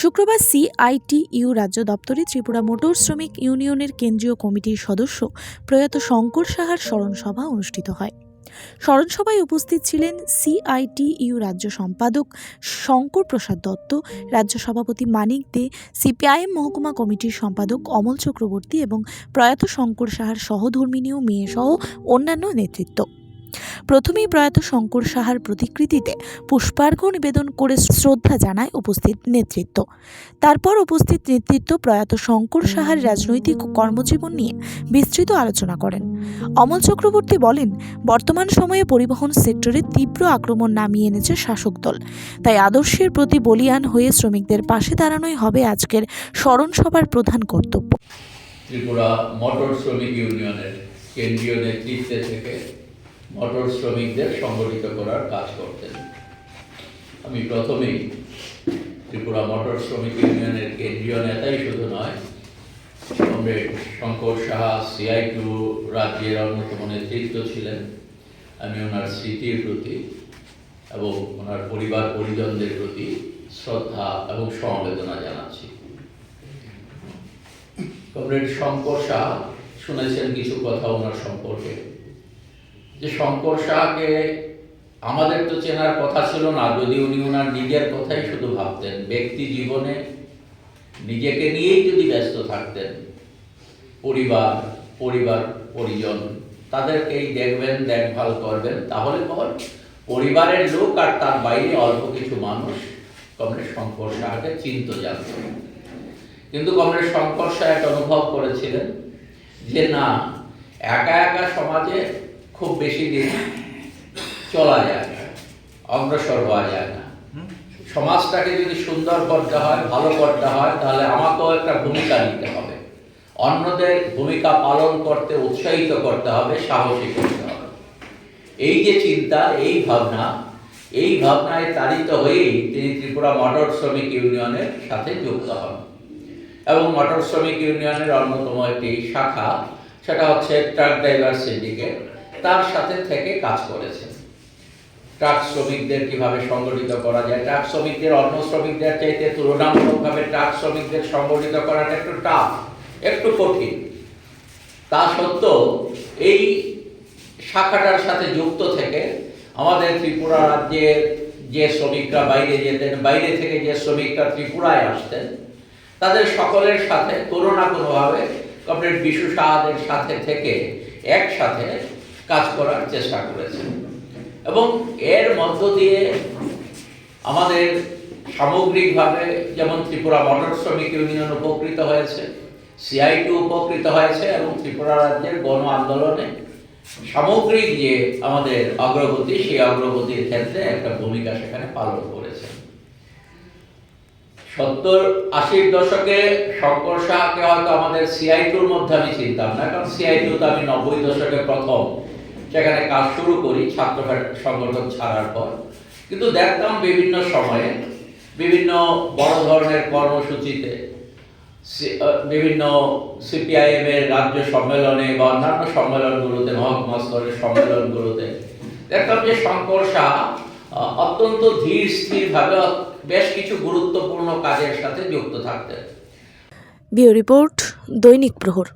শুক্রবার সিআইটিইউ রাজ্য দপ্তরে ত্রিপুরা মোটর শ্রমিক ইউনিয়নের কেন্দ্রীয় কমিটির সদস্য প্রয়াত শঙ্কর সাহার স্মরণসভা অনুষ্ঠিত হয়। স্মরণসভায় উপস্থিত ছিলেন সিআইটিইউ রাজ্য সম্পাদক শঙ্কর প্রসাদ দত্ত, রাজ্য সভাপতি মানিক দে, সিপিআইএম মহকুমা কমিটির সম্পাদক অমল চক্রবর্তী এবং প্রয়াত শঙ্কর সাহার সহধর্মিনী ও মেয়েসহ অন্যান্য নেতৃত্ব। প্রথমেই প্রয়াত শঙ্কর সাহার প্রতিকৃতিতে পুষ্পার্ঘ্য নিবেদন করে শ্রদ্ধা জানায় উপস্থিত নেতৃত্ব। তারপর উপস্থিত নেতৃত্ব প্রয়াত শঙ্কর সাহার রাজনৈতিক কর্মজীবন নিয়ে বিস্তৃত আলোচনা করেন। অমল চক্রবর্তী বলেন, বর্তমান সময়ে পরিবহন সেক্টরে তীব্র আক্রমণ নামিয়ে এনেছে শাসক দল। তাই আদর্শের প্রতি বলিয়ান হয়ে শ্রমিকদের পাশে দাঁড়ানোই হবে আজকের স্মরণ সভার প্রধান কর্তব্য। ত্রিপুরা মোটর শ্রমিক ইউনিয়নের কেন্দ্রীয় নেতৃত্বে থেকে মোটর শ্রমিকদের সংগঠিত করার কাজ করতেন। আমি প্রথমেই ত্রিপুরা মটর শ্রমিক ইউনিয়নের কেন্দ্রীয় নেতাই শুধু নয় comrade Shankar Saha CITU রাজ্যের অন্যতম নেতৃত্ব ছিলেন। আমি ওনার স্মৃতির প্রতি এবং ওনার পরিবার পরিজনদের প্রতি শ্রদ্ধা এবং সমবেদনা জানাচ্ছি। কমরেড শঙ্কর শাহ শুনেছেন কিছু কথা ওনার সম্পর্কে। যে শঙ্কর শাহকে আমাদের তো চেনার কথা ছিল না, যদি উনি ওনার নিজের কথাই শুধু ভাবতেন, ব্যক্তি জীবনে নিজেকে নিয়েই যদি ব্যস্ত থাকতেন, পরিবার পরিবার, পরিজন, তাদেরকেই দেখবেন, দেখভাল করবেন, তাহলে পর পরিবারের লোক আর তার বাইরে অল্প কিছু মানুষ কমরেড শঙ্কর শাহকে চিন্ত জানত। কিন্তু কমরেড শঙ্কর শাহ একটা অনুভব করেছিলেন যে না, একা একা সমাজে খুব বেশি দিন চলা যায় না, অগ্রসর হওয়া যায় না। সমাজটাকে যদি সুন্দর করতে হয়, ভালো করতে হয়, তাহলে আমাকেও একটা ভূমিকা নিতে হবে। অন্যদের ভূমিকা পালন করতে, উৎসাহিত করতে হবে, সাহসী করতে হবে। এই যে চিন্তা, এই ভাবনা, এই ভাবনায় তাড়িত হয়েই তিনি ত্রিপুরা মোটর শ্রমিক ইউনিয়নের সাথে যুক্ত হন। এবং মোটর শ্রমিক ইউনিয়নের অন্যতম একটি শাখা, সেটা হচ্ছে ট্রাক ড্রাইভার সিন্ডিকেট। তার সাথে থেকে কাজ করেছেন। ট্রাক শ্রমিকদের কীভাবে সংগঠিত করা যায়, ট্রাক শ্রমিকদের, অন্য শ্রমিকদের চাইতে তুলনামূলকভাবে ট্রাক শ্রমিকদের সংগঠিত করাটা একটু টাফ একটু কঠিন। তা সত্ত্বেও এই শাখাটার সাথে যুক্ত থেকে আমাদের ত্রিপুরা রাজ্যের যে শ্রমিকরা বাইরে যেতেন, বাইরে থেকে যে শ্রমিকরা ত্রিপুরায় আসতেন, তাদের সকলের সাথে কোনো না কোনোভাবে কমরেড বিশু সাহাদের সাথে থেকে একসাথে কাজ করার চেষ্টা করেছেন এবং এর মধ্য দিয়ে আমাদের সামগ্রিকভাবে যেমন ত্রিপুরা মোটর শ্রমিক ইউনিয়ন উপকৃত হয়েছে সিআইটি উপকৃত হয়েছে এবং ত্রিপুরা রাজ্যের গণ আন্দোলনে সামগ্রিক যে আমাদের অগ্রগতি, সেই অগ্রগতির ক্ষেত্রে একটা ভূমিকা সেখানে পালন করেছে। সত্তর আশির দশকে শঙ্কর শাহকে হয়তো আমাদের সিআই টুর মধ্যে আমি চিনতাম না, কারণ সিআই টু তো আমি নব্বই দশকে প্রথম সেখানে কাজ শুরু করি, ছাত্র সংগঠন ছাড়ার পর। কিন্তু দেখতাম বিভিন্ন সময়ে বিভিন্ন বড় ধরনের কর্মসূচিতে বিভিন্ন সিপিআইএম এর রাজ্য সম্মেলনে বা অন্যান্য সম্মেলনগুলোতে, মহকুমা স্তরের সম্মেলনগুলোতে দেখতাম যে শঙ্কর শাহ অত্যন্ত ধীর স্থির ভাবে বেশ কিছু গুরুত্বপূর্ণ কাজের সাথে যুক্ত থাকতেন। বিও রিপোর্ট দৈনিক প্রহর।